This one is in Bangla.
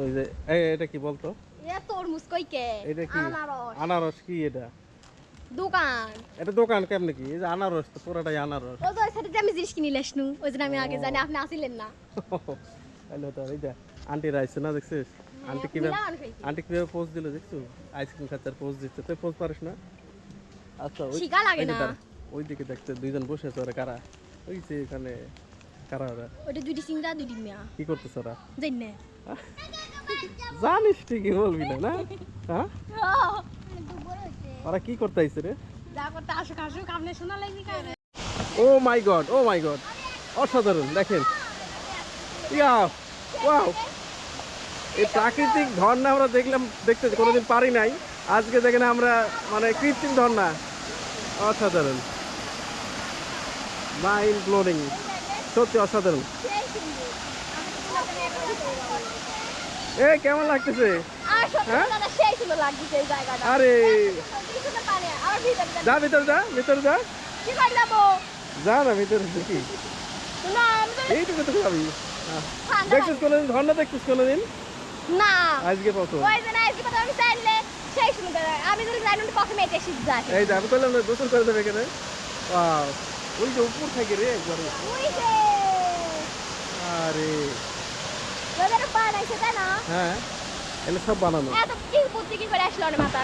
ওই যে এটা কি বলতো? এ তরমুজ কই এটা কি? আনারস। আনারস কি এটা? দোকান। এটা দোকান কেমনে কি? এই যে আনারস তো পুরোটাই আনারস। ওই তো সাথে যে আমি জিনিস কিনি লেসনু ওই জন্য আমি আগে জানি আপনি আসিলেন না। হ্যালো তো এই যে আন্টি রাইছে না দেখছিস? আন্টি কীভাবে আন্টি কীভাবে পোজ দিল দেখছ? আইসক্রিম খাচ্ছে পোজ দিচ্ছে। তুই পোজ পারিস না? আচ্ছা ওই লাগে না। দাঁড়া, ওই দিকে দেখতে দুইজন বসে আছে ওরা কারা? ওই যে এখানে কারা ওরা? ওটা দুটি সিংড়া দুটি মিয়া। কি করতেছে ওরা? জানি না জানিস ঠিকই বলবি না না? হ্যাঁ? ওরা কি করতে আইছে রে? Oh my god, oh my god. অসাধারণ, দেখেন। Yeah wow. এই প্রাকৃতিক ঝর্ণা আমরা দেখলাম, দেখতে কোনোদিন পারি নাই। আজকে দেখেন আমরা মানে কৃত্রিম ঝর্ণা। অসাধারণ। মাইন্ড ব্লোডিং সত্যি অসাধারণ এই কেমন লাগতেছে আর সত্যি হ্যাঁ? কথা সেই সুন্দর লাগছে এই জায়গাটা আরে কি সুন্দর পানি আর ভিতরে যা ভিতরে যা ভিতরে যা। যা না ভিতরে এইটুকু তো যাবি। হ্যাঁ। দেখছিস কোনোদিন ঝর্ণা দেখছিস কোনোদিন? না। আজকে প্রথম। ওই যে আজকে কথা আমি চাইলে সেই সুন্দর আমি যদি জানি না প্রথমে এটা শিখ যায় এই যে আমি করলাম না গোসল করে দেবে এখানে। ওই যে উপর থেকে রে একবারে। আরে। ওদের বানাইছে তাই না? হ্যাঁ এগুলো সব বানানো। এত কি বুদ্ধি কি করে আসলো না মাথা